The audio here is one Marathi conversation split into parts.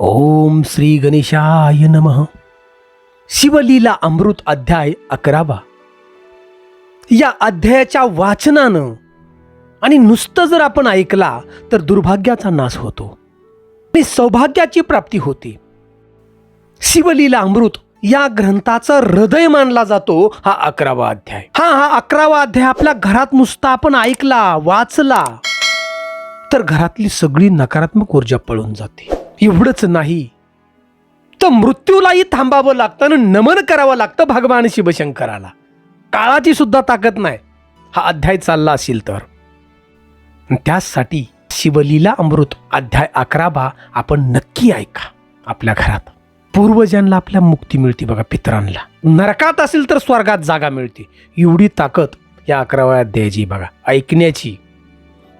ओम श्री गणेशाय नमः। शिवलीला अमृत अध्याय अकरावा। या अध्यायाच्या वाचनानं आणि नुसतं जर आपण ऐकला तर दुर्भाग्याचा नाश होतो आणि सौभाग्याची प्राप्ती होते. शिवलीला अमृत या ग्रंथाचा हृदय मानला जातो हा अकरावा अध्याय. हा हा अकरावा अध्याय आपल्या घरात नुसता आपण ऐकला वाचला तर घरातली सगळी नकारात्मक ऊर्जा पळून जाते. एवढंच नाही. तर मृत्यूलाही थांबावं लागतं आणि नमन करावं लागतं भगवान शिवशंकराला. काळाची सुद्धा ताकद नाही. हा अध्याय चालला असेल तर. त्यासाठी शिवलीला अमृत अध्याय अकरावा आपण नक्की ऐका आपल्या घरात. पूर्वजांना आपल्या मुक्ती मिळते बघा पित्रांना. नरकात असेल तर स्वर्गात जागा मिळते. एवढी ताकद या अकराव्या अध्यायाची बघा ऐकण्याची.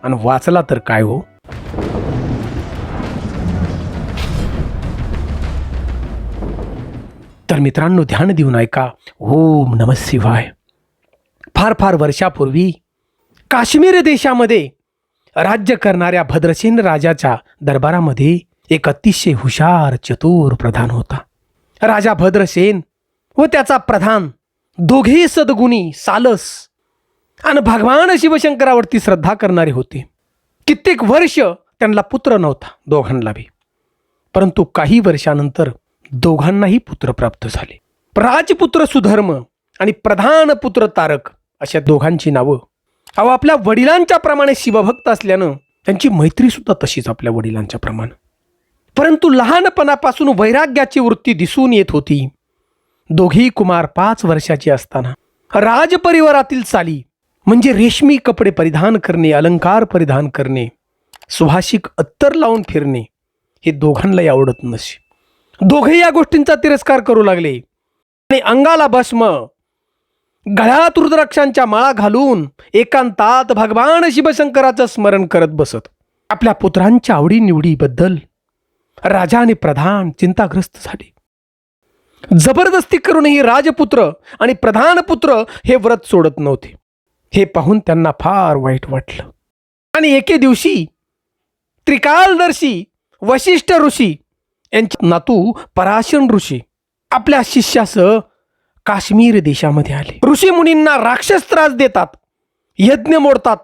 आणि वाचला तर काय हो? तर मित्रांनो ध्यान देऊन ऐका. ओम नम शिवाय. फार फार वर्षापूर्वी काश्मीर देशामध्ये राज्य करणाऱ्या भद्रसेन राजाच्या दरबारामध्ये एक अतिशय हुशार चतुर प्रधान होता. राजा भद्रसेन व त्याचा प्रधान दोघे सद्गुणी सालस आणि भगवान शिवशंकरावरती श्रद्धा करणारे होते. कित्येक वर्ष त्यांना पुत्र नव्हता दोघांना बी. परंतु काही वर्षानंतर दोघांनाही पुत्र प्राप्त झाले. राजपुत्र सुधर्म आणि प्रधान पुत्र तारक अशा दोघांची नावं. अहो आपल्या वडिलांच्या प्रमाणे शिवभक्त असल्यानं त्यांची मैत्री सुद्धा तशीच आपल्या वडिलांच्या प्रमाण. परंतु लहानपणापासून वैराग्याची वृत्ती दिसून येत होती. दोघी कुमार पाच वर्षाचे असताना राजपरिवारातील चाली म्हणजे रेशमी कपडे परिधान करणे अलंकार परिधान करणे सुभाषिक अत्तर लावून फिरणे हे दोघांनाही आवडत नसे. दोघे या गोष्टींचा तिरस्कार करू लागले. आणि अंगाला भस्म. गळ्यात रुद्राक्षांच्या माळा घालून एकांतात भगवान शिवशंकराचं स्मरण करत बसत. आपल्या पुत्रांच्या आवडीनिवडीबद्दल राजा आणि प्रधान चिंताग्रस्त झाले. जबरदस्ती करूनही राजपुत्र आणि प्रधान पुत्र हे व्रत सोडत नव्हते. हे पाहून त्यांना फार वाईट वाटलं. आणि एके दिवशी त्रिकालदर्शी वशिष्ठ ऋषी यांचे नातू पराशन ऋषी आपल्या शिष्यासह काश्मीर देशामध्ये आले. ऋषी मुनींना राक्षस त्रास देतात यज्ञ मोडतात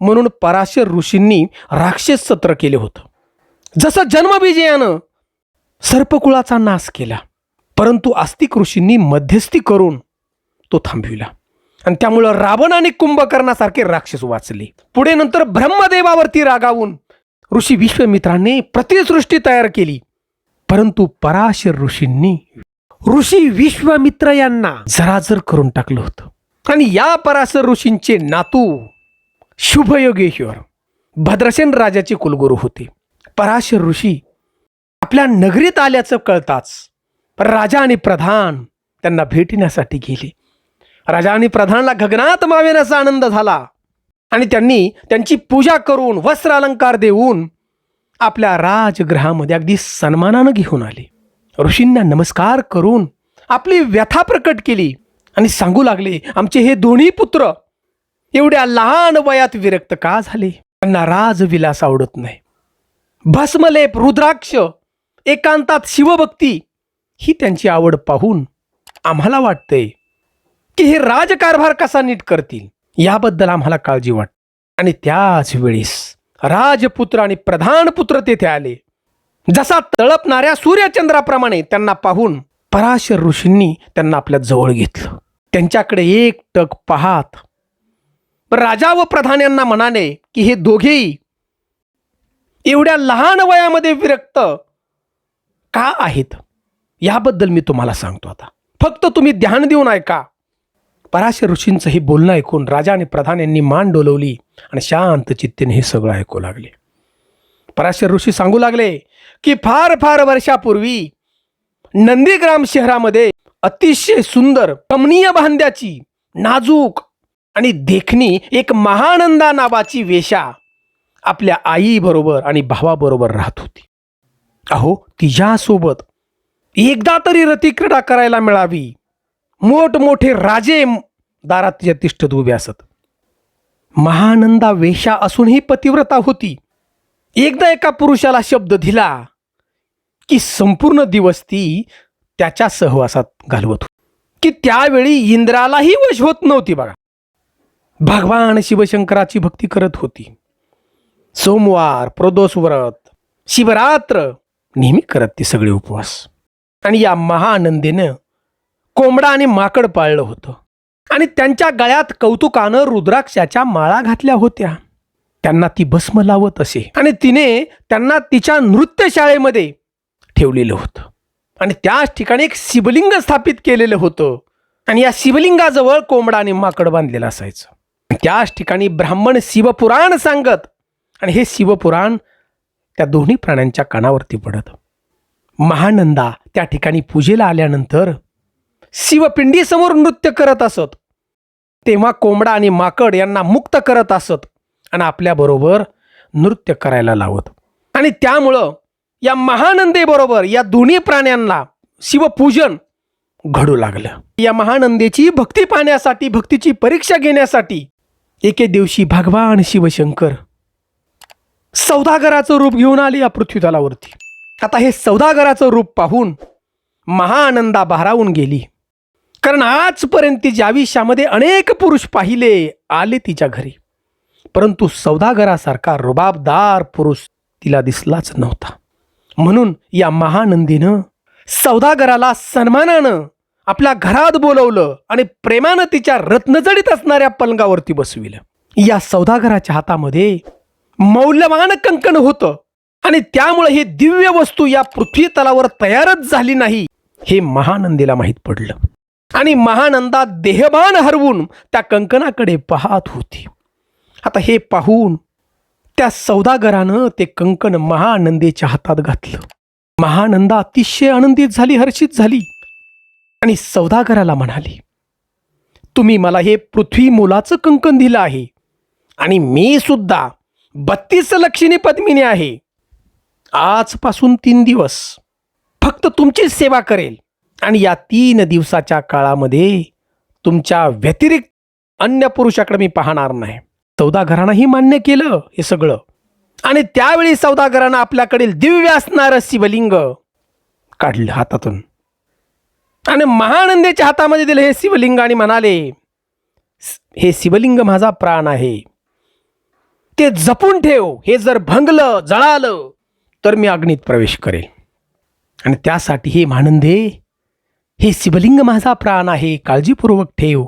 म्हणून पराशर ऋषींनी राक्षस सत्र केले होतं. जसं जन्मविजयानं सर्पकुळाचा नाश केला परंतु आस्तिक ऋषींनी मध्यस्थी करून तो थांबविला. आणि त्यामुळं रावण आणि कुंभकर्णासारखे राक्षस वाचले. पुढे नंतर ब्रह्मदेवावरती रागावून ऋषी विश्वमित्रांनी प्रतिसृष्टी तयार केली. परंतु पराशर ऋषींनी ऋषी विश्वामित्र यांना जराजर करून टाकलं होतं. आणि या पराशर ऋषींचे नातू शुभयोगेश्वर भद्रसेन राजाचे कुलगुरू होते. पराशर ऋषी आपल्या नगरीत आल्याचं कळताच राजा आणि प्रधान त्यांना भेटण्यासाठी गेले. राजा आणि प्रधानला गगनात मावेनाचा आनंद झाला आणि त्यांनी त्यांची पूजा करून वस्त्र अलंकार देऊन आपल्या राजगृहामध्ये अगदी सन्मानानं घेऊन आले. ऋषींना नमस्कार करून आपली व्यथा प्रकट केली आणि सांगू लागले आमचे हे दोन्ही पुत्र एवढ्या लहान वयात विरक्त का झाले? त्यांना राजविलास आवडत नाही. भस्मलेप रुद्राक्ष एकांतात शिवभक्ती ही त्यांची आवड पाहून आम्हाला वाटतंय की हे राजकारभार कसा नीट करतील? याबद्दल आम्हाला काळजी वाटते आणि त्याच वेळेस राजपुत्र आणि प्रधान पुत्र तेथे आले. जसा तळपणाऱ्या सूर्यचंद्राप्रमाणे त्यांना पाहून पराशर ऋषींनी त्यांना आपल्या जवळ घेतलं. त्यांच्याकडे एक टक पाहात राजा व प्रधान यांना म्हणाले की हे दोघेही एवढ्या लहान वयामध्ये विरक्त का आहेत? याबद्दल मी तुम्हाला सांगतो आता. फक्त तुम्ही ध्यान देऊन ऐका. पराशर ऋषींचं हे बोलणं ऐकून राजा आणि प्रधान यांनी मान डोलवली आणि शांत चित्तेने हे सगळं ऐकू लागले. पराशर ऋषी सांगू लागले की फार फार वर्षापूर्वी नंदीग्राम शहरामध्ये अतिशय सुंदर कमनीय बांध्याची नाजूक आणि देखणी एक महानंदा नावाची वेशा आपल्या आईबरोबर आणि भावाबरोबर राहत होती. अहो तिच्यासोबत एकदा तरी रतिक्रीडा करायला मिळावी मोठमोठे राजे दारात तिष्ठत उभे असत. महानंदा वेशा असूनही पतिव्रता होती. एकदा एका पुरुषाला शब्द दिला की संपूर्ण दिवस ती त्याच्या सहवासात घालवत होती. की त्यावेळी इंद्रालाही वश होत नव्हती बघा. भगवान शिवशंकराची भक्ती करत होती. सोमवार प्रदोष व्रत शिवरात्र नेहमी करत ती सगळे उपवास. आणि या महानंदेनं कोंबडा आणि माकड पाळलं होतं. आणि त्यांच्या गळ्यात कौतुकानं रुद्राक्षाच्या माळा घातल्या होत्या. त्यांना ती भस्म लावत असे. आणि तिने त्यांना तिच्या नृत्यशाळेमध्ये ठेवलेलं होतं. आणि त्याच ठिकाणी एक शिवलिंग स्थापित केलेलं होतं. आणि या शिवलिंगाजवळ कोंबडा आणि माकड बांधलेलं असायचं. त्याच ठिकाणी ब्राह्मण शिवपुराण सांगत आणि हे शिवपुराण त्या दोन्ही प्राण्यांच्या कानावरती पडत. महानंदा त्या ठिकाणी पूजेला आल्यानंतर शिवपिंडीसमोर नृत्य करत असत. तेव्हा कोंबडा आणि माकड यांना मुक्त करत असत आणि आपल्याबरोबर नृत्य करायला लावत. आणि त्यामुळं या महानंदेबरोबर या दोन्ही प्राण्यांना शिवपूजन घडू लागलं. या महानंदेची भक्ती पाहण्यासाठी भक्तीची परीक्षा घेण्यासाठी एके दिवशी भगवान शिवशंकर सौदागराचं रूप घेऊन आले या पृथ्वीतलावरती. आता हे सौदागराचं रूप पाहून महाआनंदा भारावून गेली. कारण आजपर्यंत तिच्या आयुष्यामध्ये अनेक पुरुष पाहिले आले तिच्या घरी. परंतु सौदागरासारखा रुबाबदार पुरुष तिला दिसलाच नव्हता. म्हणून या महानंदीनं सौदागराला सन्मानानं आपल्या घरात बोलवलं आणि प्रेमानं तिच्या रत्नजडीत असणाऱ्या पलंगावरती बसविलं. या सौदागराच्या हातामध्ये मौल्यवान कंकण होतं आणि त्यामुळे ही दिव्य वस्तू या पृथ्वी तलावर तयारच झाली नाही हे महानंदीला माहीत पडलं. आणि महानंदा देहभान हरवून त्या कंकणाकडे पाहत होती. आता हे पाहून त्या सौदागरानं ते कंकण महानंदेच्या हातात घातलं. महानंदा अतिशय आनंदित झाली हर्षित झाली आणि सौदागराला म्हणाली तुम्ही मला हे पृथ्वी मोलाचं कंकण दिलं आहे आणि मी सुद्धा बत्तीस लक्षणी पद्मिनी आहे. आजपासून तीन दिवस फक्त तुमचीच सेवा करेल. आणि या तीन दिवसाच्या काळामध्ये तुमच्या व्यतिरिक्त अन्य पुरुषाकडे मी पाहणार नाही. सौदागरानंही मान्य केलं हे सगळं. आणि त्यावेळी सौदागरानं आपल्याकडील दिव्य असणारं शिवलिंग काढलं हातातून. आणि महानंदेच्या हातामध्ये दिलं हे शिवलिंग आणि म्हणाले हे शिवलिंग माझा प्राण आहे. ते जपून ठेव. हे जर भंगलं जळालं तर मी अग्नीत प्रवेश करेल. आणि त्यासाठी हे महानंदे हे शिवलिंग माझा प्राण आहे काळजीपूर्वक ठेव.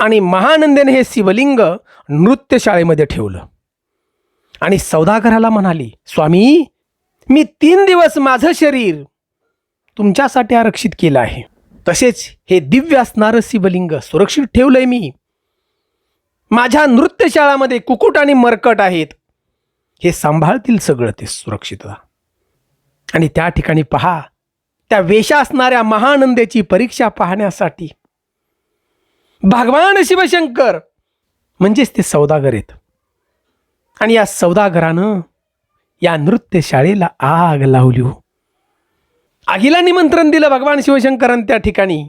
आणि महानंदेने हे शिवलिंग नृत्यशाळेमध्ये ठेवलं. आणि सौदागराला म्हणाली स्वामी मी तीन दिवस माझं शरीर तुमच्यासाठी आरक्षित केलं आहे. तसेच हे दिव्य असणारं शिवलिंग सुरक्षित ठेवलंय मी. माझ्या नृत्यशाळामध्ये कुकुट आणि मरकट आहेत. हे सांभाळतील सगळं ते सुरक्षितता. आणि त्या ठिकाणी पहा त्या वेशा असणाऱ्या महानंदेची परीक्षा पाहण्यासाठी. भगवान शिवशंकर म्हणजेच ते सौदागर आहेत. आणि या सौदागरानं या नृत्यशाळेला आग लावली हो. आगीला निमंत्रण दिलं भगवान शिवशंकरांनी त्या ठिकाणी.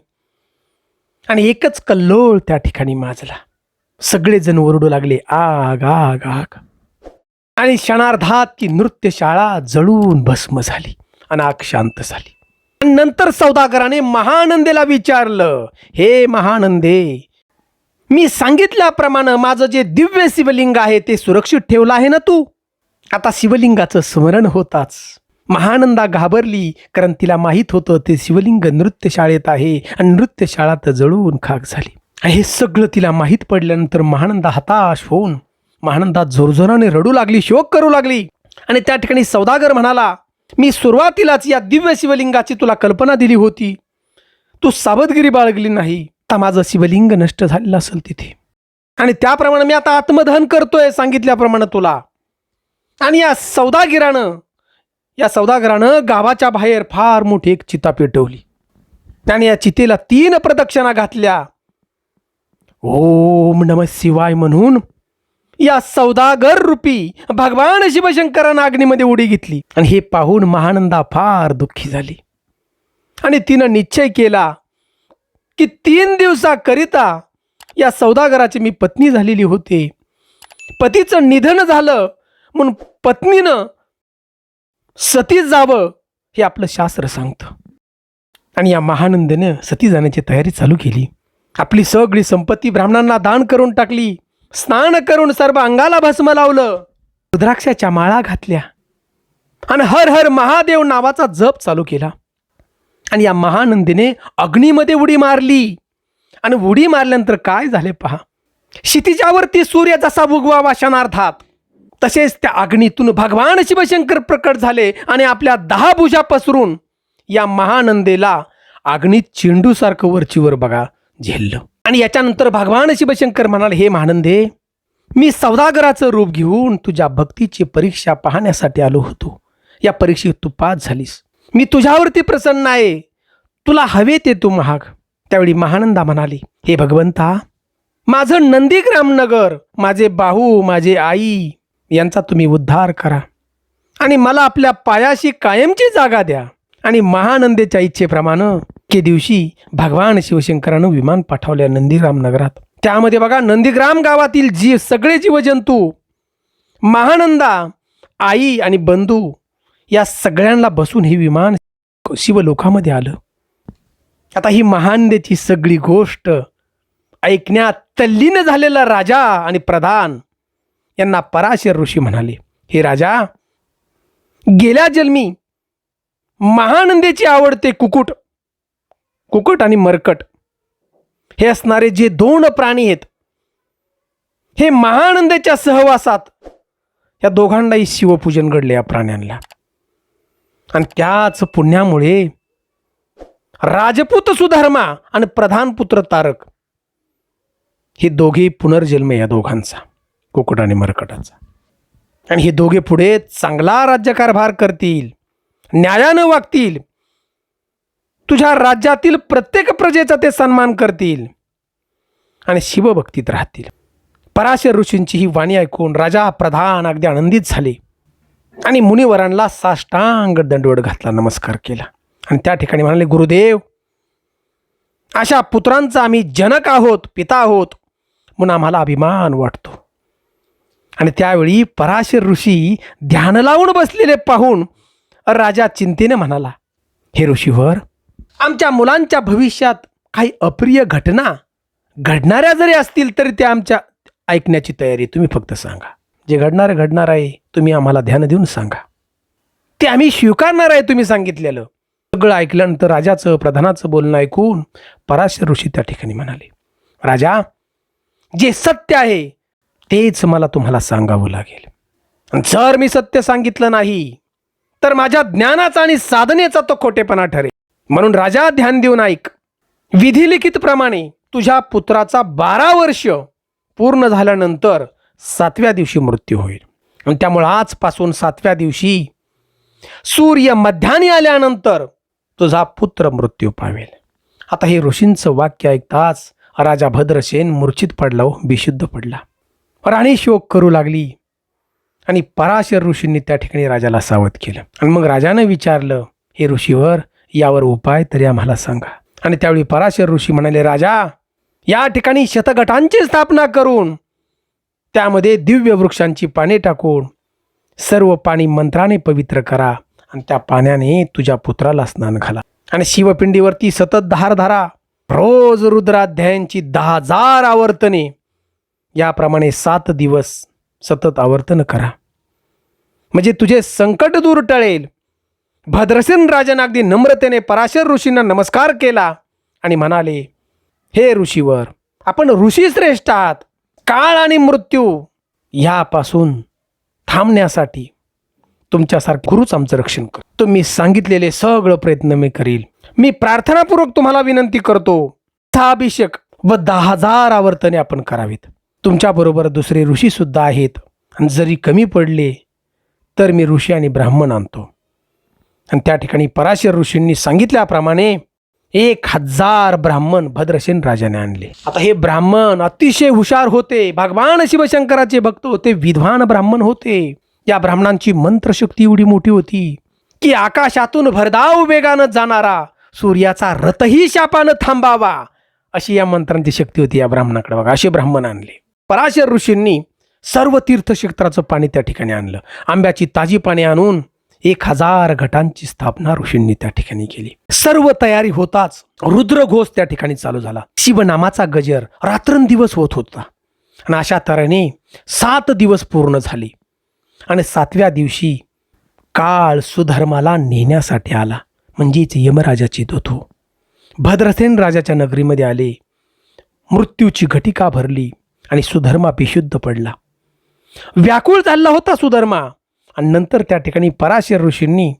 आणि एकच कल्लोळ त्या ठिकाणी माजला. सगळेजण ओरडू लागले आग आग आग. आणि क्षणार्धात की नृत्यशाळा जळून भस्म झाली. आणि आग शांत झाली. नंतर सौदागराने महानंदेला विचारलं हे महानंदे मी सांगितल्याप्रमाणे माझं जे दिव्य शिवलिंग आहे ते सुरक्षित ठेवलं आहे ना तू? आता शिवलिंगाचं स्मरण होताच. महानंदा घाबरली कारण तिला माहीत होतं ते शिवलिंग नृत्यशाळेत आहे आणि नृत्यशाळा तर जळून खाक झाली. हे सगळं तिला माहीत पडल्यानंतर महानंदा हताश होऊन महानंदा जोरजोराने रडू लागली शोक करू लागली आणि त्या ठिकाणी सौदागर म्हणाला मी सुरुवातीलाच या दिव्य शिवलिंगाची तुला कल्पना दिली होती. तू सावधगिरी बाळगली नाही आता माझं शिवलिंग नष्ट झालेलं असेल तिथे. आणि त्याप्रमाणे मी आता आत्मदहन करतोय सांगितल्याप्रमाणे तुला. आणि या सौदागिरानं या सौदागरानं गावाच्या बाहेर फार मोठी एक चिता पेटवली. त्याने या चितेला तीन प्रदक्षिणा घातल्या. ओम नम शिवाय म्हणून या सौदागर रूपी भगवान शिवशंकरानं अग्नीमध्ये उडी घेतली. आणि हे पाहून महानंदा फार दुःखी झाली. आणि तिनं निश्चय केला की तीन दिवसाकरिता या सौदागराची मी पत्नी झालेली होते. पतीचं निधन झालं म्हणून पत्नीनं सती जावं हे आपलं शास्त्र सांगतं. आणि या महानंदनं सती जाण्याची तयारी चालू केली. आपली सगळी संपत्ती ब्राह्मणांना दान करून टाकली. स्नान करून सर्व अंगाला भस्म लावलं. रुद्राक्षाच्या माळा घातल्या. आणि हर हर महादेव नावाचा जप चालू केला. आणि या महानंदीने अग्नीमध्ये उडी मारली. आणि उडी मारल्यानंतर काय झाले पहा? क्षितिजावरती सूर्य जसा उगवा वाशनार्थात तसेच त्या अग्नीतून भगवान शिवशंकर प्रकट झाले आणि आपल्या दहा भुजा पसरून या महानंदेला अग्नीत चेंडूसारखं वरचीवर बघा झेललं. आणि याच्यानंतर भगवान शिवशंकर म्हणाले हे महानंदे मी सौदागराचं रूप घेऊन तुझ्या भक्तीची परीक्षा पाहण्यासाठी आलो होतो. या परीक्षेत तू पास झालीस. मी तुझ्यावरती प्रसन्न आहे. तुला हवे ते तू महाग. त्यावेळी महानंदा म्हणाली हे भगवंता माझं नंदीग्राम नगर माझे बाहू माझे आई यांचा तुम्ही उद्धार करा. आणि मला आपल्या पायाशी कायमची जागा द्या. आणि महानंदेच्या इच्छेप्रमाणे के दिवशी भगवान शिवशंकरानं विमान पाठवल्या नंदीग्राम नगरात. त्यामध्ये बघा नंदीग्राम गावातील जी सगळे जीवजंतू महानंदा आई आणि बंधू या सगळ्यांना बसून हे विमान शिवलोकामध्ये आलं. आता ही महानंदेची सगळी गोष्ट ऐकण्यात तल्लीन झालेला राजा आणि प्रधान यांना पराशर ऋषी म्हणाले हे राजा गेल्या जन्मी महानंदेची आवडते कुकुट कुकट आणि मरकट. हे असणारे जे दोन प्राणी आहेत हे महानंदेच्या सहवासात या दोघांनाही शिवपूजन घडले या प्राण्यांना. आणि त्याच पुण्यामुळे राजपूत सुधर्मा आणि प्रधान पुत्र तारक हे दोघे पुनर्जन्म या दोघांचा कुकुट आणि मरकटाचा. आणि हे दोघे पुढे चांगला राज्यकारभार करतील न्यायानं वागतील तुझ्या राज्यातील प्रत्येक प्रजेचा ते सन्मान करतील आणि शिवभक्तीत राहतील. पराशर ऋषींची ही वाणी ऐकून राजा प्रधान अगदी आनंदित झाले आणि मुनिवरांना साष्टांग दंडवड घातला नमस्कार केला. आणि त्या ठिकाणी म्हणाले गुरुदेव अशा पुत्रांचा आम्ही जनक आहोत पिता आहोत म्हणून आम्हाला अभिमान वाटतो. आणि त्यावेळी पराशर ऋषी ध्यान लावून बसलेले पाहून राजा चिंतेने म्हणाला हे ऋषीवर आमच्या मुलांच्या भविष्यात काही अप्रिय घटना घडणाऱ्या जरी असतील तरी त्या आमच्या ऐकण्याची तयारी तुम्ही फक्त सांगा. जे घडणारं घडणार आहे तुम्ही आम्हाला ध्यान देऊन सांगा. ते आम्ही स्वीकारणार आहे तुम्ही सांगितलेलं. सगळं ऐकल्यानंतर राजाचं प्रधानाचं बोलणं ऐकून पराशर ऋषी त्या ठिकाणी म्हणाले राजा जे सत्य आहे तेच मला तुम्हाला सांगावं लागेल. जर मी सत्य सांगितलं नाही तर माझ्या ज्ञानाचा आणि साधनेचा तो खोटेपणा ठरेल. म्हणून राजा ध्यान देऊन ऐक विधिलिखितप्रमाणे तुझ्या पुत्राचा बारा वर्ष पूर्ण झाल्यानंतर सातव्या दिवशी मृत्यू होईल. आणि त्यामुळे आजपासून सातव्या दिवशी सूर्य मध्याने आल्यानंतर तुझा पुत्र मृत्यू पावेल. आता हे ऋषींचं वाक्य ऐकताच राजा भद्रसेन मूर्छित पडला हो बेशुद्ध पडला. राणी शोक करू लागली आणि पराशर ऋषींनी त्या ठिकाणी राजाला सावध केलं. आणि मग राजानं विचारलं हे ऋषीवर यावर उपाय तरी आम्हाला सांगा. आणि त्यावेळी पराशर ऋषी म्हणाले राजा या ठिकाणी शतगटांची स्थापना करून त्यामध्ये दिव्य वृक्षांची पाने टाकून सर्व पाणी मंत्राने पवित्र करा आणि त्या पाण्याने तुझ्या पुत्राला स्नान घाला. आणि शिवपिंडीवरती सतत धार धारा. रोज रुद्राध्यायांची दहा हजार आवर्तने. याप्रमाणे सात दिवस सतत आवर्तन करा. म्हणजे तुझे संकट दूर टळेल. भद्रसेन राजन अगदी नम्रतेने पराशर ऋषींना नमस्कार केला आणि म्हणाले हे ऋषीवर आपण ऋषी श्रेष्ठ आहात. काळ आणि मृत्यू यापासून थांबण्यासाठी तुमच्यासारखं गुरुच आमचं रक्षण कर. तुम्ही सांगितलेले सगळं प्रयत्न मी करील. मी प्रार्थनापूर्वक तुम्हाला विनंती करतो अभिषेक व दहा हजार आवर्तने आपण करावीत. तुमच्याबरोबर दुसरे ऋषी सुद्धा आहेत. आणि जरी कमी पडले तर मी ऋषी आणि ब्राह्मण आणतो. आणि त्या ठिकाणी पराशर ऋषींनी सांगितल्याप्रमाणे एक हजार ब्राह्मण भद्रसेन राजाने आणले. आता हे ब्राह्मण अतिशय हुशार होते. भगवान शिवशंकराचे भक्त होते विद्वान ब्राह्मण होते. या ब्राह्मणांची मंत्रशक्ती एवढी मोठी होती की आकाशातून भरधाव वेगानं जाणारा सूर्याचा रथही शापानं थांबावा अशी या मंत्रांची शक्ती होती या ब्राह्मणाकडे. बघा असे ब्राह्मण आणले. पराशर ऋषींनी सर्व तीर्थक्षेत्राचं पाणी त्या ठिकाणी आणलं. आंब्याची ताजी पाणी आणून एक हजार घटांची स्थापना ऋषींनी त्या ठिकाणी केली. सर्व तयारी होताच रुद्रघोष त्या ठिकाणी चालू झाला. शिवनामाचा गजर रात्रंदिवस होत होता. आणि अशा तऱ्हेने सात दिवस पूर्ण झाले. आणि सातव्या दिवशी काळ सुधर्माला नेण्यासाठी आला. म्हणजेच यमराजाची दूत हो भद्रसेन राजाच्या नगरीमध्ये आले. मृत्यूची घटिका भरली आणि सुधर्मा बेशुद्ध पडला. व्याकुळ झाला होता सुधर्मा. आणि नंतर त्या ठिकाणी पराशर ऋषींनी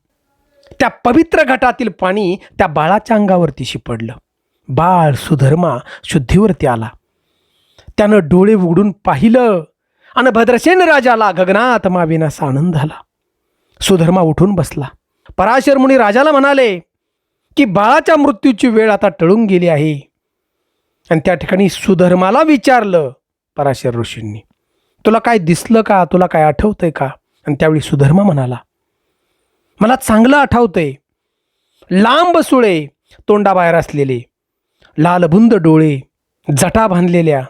त्या पवित्र घटातील पाणी त्या बाळाच्या अंगावरती शिपडलं. बाळ सुधर्मा शुद्धीवरती आला. त्यानं डोळे उघडून पाहिलं आणि भद्रसेन राजाला गगनात माविनासा आनंद झाला. सुधर्मा उठून बसला. पराशर मुनी राजाला म्हणाले की बाळाच्या मृत्यूची वेळ आता टळून गेली आहे. आणि त्या ठिकाणी सुधर्माला विचारलं पराशर ऋषींनी तुला काय दिसलं का? तुला काय आठवतंय का? आणि त्यावेळी सुधर्मा म्हणाला मला चांगलं आठवतंय. लांब सुळे तोंडाबाहेर असलेले लालबुंद डोळे जटा बांधलेल्या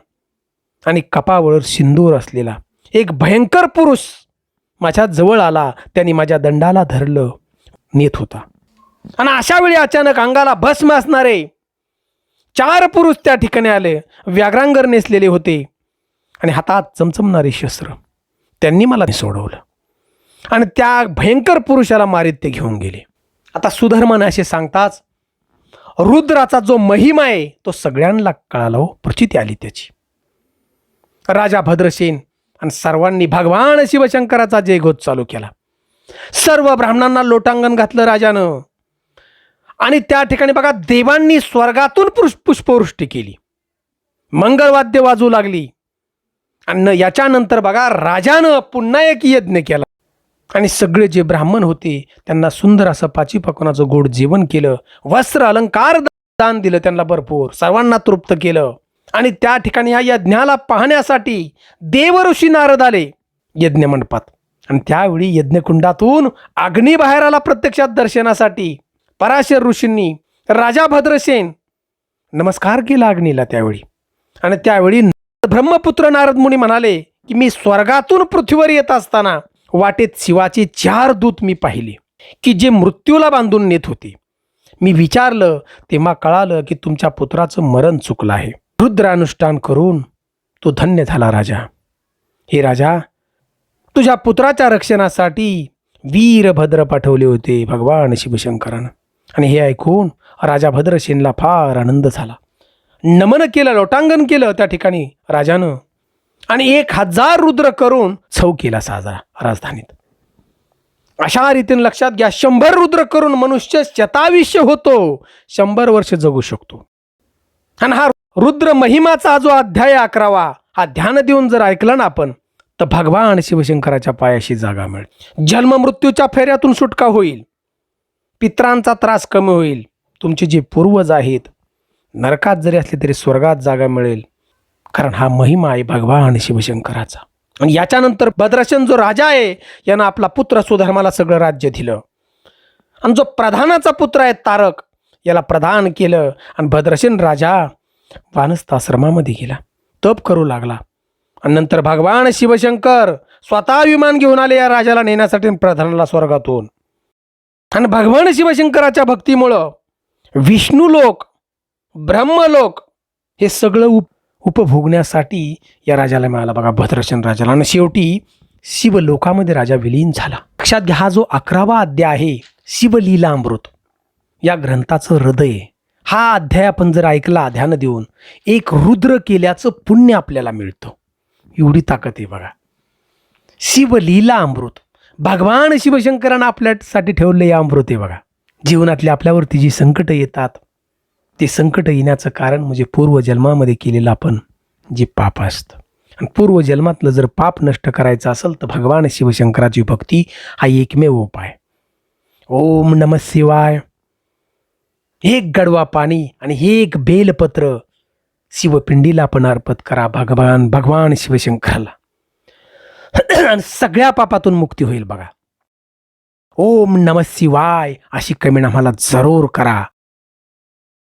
आणि कपावर सिंदूर असलेला एक भयंकर पुरुष माझ्या जवळ आला त्यांनी माझ्या दंडाला धरलं नेत होता. आणि अशा वेळी अचानक अंगाला भस्म असणारे चार पुरुष त्या ठिकाणी आले व्याघ्रांगर नेसलेले होते आणि हातात चमचमणारे शस्त्र. त्यांनी मला सोडवलं. आणि त्या भयंकर पुरुषाला मारीत ते घेऊन गेले. आता सुधर्मन असे सांगताच रुद्राचा जो महिमा आहे तो सगळ्यांना कळाला हो प्रचिती आली त्याची. राजा भद्रसेन आणि सर्वांनी भगवान शिवशंकराचा जयघोष चालू केला. सर्व ब्राह्मणांना लोटांगण घातलं राजानं. आणि त्या ठिकाणी बघा देवांनी स्वर्गातून पुष्पवृष्टी केली. मंगळवाद्य वाजू लागली. आणि न- याच्यानंतर बघा राजानं पुन्हा एक यज्ञ केला. आणि सगळे जे ब्राह्मण होते त्यांना सुंदर असं पाची पकवानाचं गोड जेवण केलं. वस्त्र अलंकार दान दिलं त्यांना भरपूर. सर्वांना तृप्त केलं. आणि त्या ठिकाणी या यज्ञाला पाहण्यासाठी देवऋषी नारद आले. यज्ञ मंडपात. आणि त्यावेळी यज्ञकुंडातून अग्नी बाहेर आला प्रत्यक्षात दर्शनासाठी. पराशर ऋषींनी राजा भद्रसेन नमस्कार केला अग्नीला त्यावेळी. आणि त्यावेळी ब्रह्मपुत्र नारद मुनी म्हणाले की मी स्वर्गातून पृथ्वीवर येत असताना वाटेत शिवाचे चार दूत मी पाहिले की जे मृत्यूला बांधून नेत होते. मी विचारलं तेव्हा कळालं की तुमच्या पुत्राचं मरण चुकलं आहे. रुद्रानुष्ठान करून तो धन्य झाला राजा. हे राजा तुझ्या पुत्राच्या रक्षणासाठी वीरभद्र पाठवले होते भगवान शिवशंकरानं. आणि हे ऐकून राजा भद्रसेनला फार आनंद झाला. नमन केलं लोटांगण केलं त्या ठिकाणी राजानं. आणि एक हजार रुद्र करून छौ केला साजरा राजधानीत. अशा रीतीने लक्षात घ्या शंभर रुद्र करून मनुष्य शताविष्य होतो शंभर वर्ष जगू शकतो. आणि हा रुद्र महिमाचा जो अध्याय अकरावा हा ध्यान देऊन जर ऐकला ना आपण तर भगवान शिवशंकराच्या पायाशी जागा मिळेल. जन्म मृत्यूच्या फेऱ्यातून सुटका होईल. पित्रांचा त्रास कमी होईल. तुमचे जे पूर्वज आहेत नरकात जरी असले तरी स्वर्गात जागा मिळेल. कारण हा महिमा आहे भगवान शिवशंकराचा. आणि याच्यानंतर भद्रशन जो राजा आहे यानं आपला पुत्र सुधर्माला सगळं राज्य दिलं. आणि जो प्रधानाचा पुत्र आहे तारक याला प्रधान केलं. आणि भद्रसेन राजा वानस्थाश्रमामध्ये गेला. तप करू लागला. आणि नंतर भगवान शिवशंकर स्वतः विमान घेऊन आले या राजाला नेण्यासाठी प्रधानाला स्वर्गातून. आणि भगवान शिवशंकराच्या भक्तीमुळं विष्णू लोक ब्रह्मलोक हे सगळं उप उपभोगण्यासाठी या राजाला मिळाला. बघा भद्रशन राजाला. आणि शेवटी शिवलोकामध्ये राजा विलीन झाला. लक्षात घ्या हा जो अकरावा अध्याय आहे शिवलीला अमृत या ग्रंथाचं हृदय. हा अध्याय आपण जर ऐकला ध्यान देऊन एक रुद्र केल्याचं पुण्य आपल्याला मिळतं. एवढी ताकद आहे बघा. शिवलीला अमृत भगवान शिवशंकरानं आपल्यासाठी ठेवलं या अमृत आहे बघा. जीवनातली आपल्यावरती जी संकटं येतात ते संकट येण्याचं कारण म्हणजे पूर्वजन्मामध्ये केलेलं आपण जे पाप असतं. आणि पूर्वजन्मातलं जर पाप नष्ट करायचं असेल तर भगवान शिवशंकराची भक्ती हा एकमेव उपाय. ओम नम शिवाय. एक गडवा पाणी आणि एक बेलपत्र शिवपिंडीला आपण अर्पत करा भगवान भगवान शिवशंकराला. आणि सगळ्या पापातून मुक्ती होईल बघा. ओम नम शिवाय अशी कमेंट आम्हाला जरूर करा.